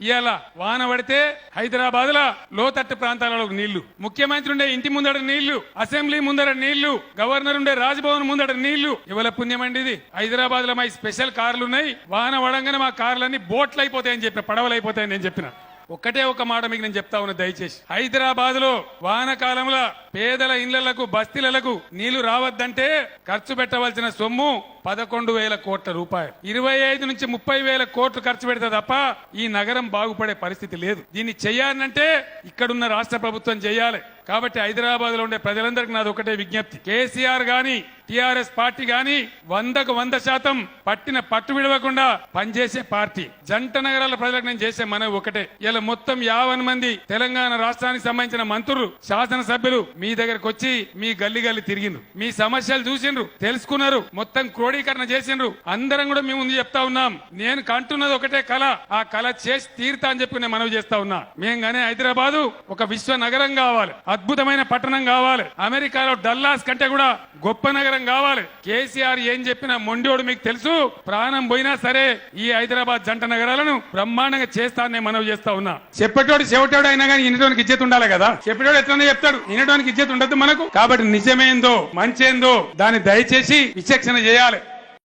ఇవాళ వాన పడితే హైదరాబాద్లో లోతట్టు ప్రాంతాలలో నీళ్ళు. ముఖ్యమంత్రి ఉండే ఇంటి ముందర నీళ్ళు అసెంబ్లీ ముందర నీళ్ళు గవర్నర్ ఉండే రాజ్భవన్ ముందర నీళ్ళు. ఇవాళ పుణ్యం అండి ఇది. హైదరాబాద్లో మా స్పెషల్ కార్లు ఉన్నాయి వాన పడంగానే మా కార్లన్నీ బోట్లు అయిపోతాయని చెప్పిన పడవలు అయిపోతాయని నేను చెప్పిన. ఒక్కటే ఒక మాట మీకు నేను చెప్తా ఉన్నా దయచేసి. హైదరాబాద్లో వానకాలంలో పేదల ఇళ్ళకు బస్తీలకు నీళ్ళు రావద్దంటే ఖర్చు పెట్టవలసిన సొమ్ము పదకొండు వేల కోట్ల రూపాయలు. ఇరవై ఐదు నుంచి ముప్పై వేల కోట్లు ఖర్చు పెడితే తప్ప ఈ నగరం బాగుపడే పరిస్థితి లేదు. దీన్ని చేయాలంటే ఇక్కడున్న రాష్ట్ర ప్రభుత్వం చేయాలి. కాబట్టి హైదరాబాద్లో ఉండే ప్రజలందరికీ నాది ఒకటే విజ్ఞప్తి. కేసీఆర్ గాని టిఆర్ఎస్ పార్టీ గాని వందకు వంద శాతం పట్టిన పట్టు విడవకుండా పనిచేసే పార్టీ. జంట నగరాల ప్రజలకు నేను చేసే మనవి ఒకటే. ఇలా మొత్తం యావన్ మంది తెలంగాణ రాష్ట్రానికి సంబంధించిన మంత్రులు శాసనసభ్యులు మీ దగ్గరకు వచ్చి మీ గల్లి గల్లి తిరిగిండ్రు. మీ సమస్యలు చూసిండ్రు తెలుసుకున్నారు మొత్తం క్రోడీకరణ చేసిండ్రు. అందరం కూడా మీ ముందు చెప్తా ఉన్నాం. నేను కంటున్నది ఒకటే కళ. ఆ కళ చేసి తీరుతా అని చెప్పి నేను మనవి చేస్తా ఉన్నా. మేము గానీ హైదరాబాదు ఒక విశ్వ నగరం కావాలి. అద్భుతమైన పట్టణం కావాలి. అమెరికాలో డల్లాస్ కంటే కూడా గొప్ప నగరం కావాలి. కేసీఆర్ ఏం చెప్పినా మొండోడు మీకు తెలుసు. ప్రాణం పోయినా సరే ఈ హైదరాబాద్ జంట నగరాలను బ్రహ్మాండంగా చేస్తానని మనవి చేస్తా ఉన్నా. చెప్పేటోడు చెవటోడు అయినా కానీ ఇన్నటోనికి ఇజ్జత్ ఉండాలి కదా? చెప్పేటోడు ఎట్లనే చెప్తాడు. ఇన్నటోనికి ఇజ్జత్ ఉండదు మనకు. కాబట్టి నిజమేందో మంచేందో దాన్ని దయచేసి విచక్షణ చేయాలి.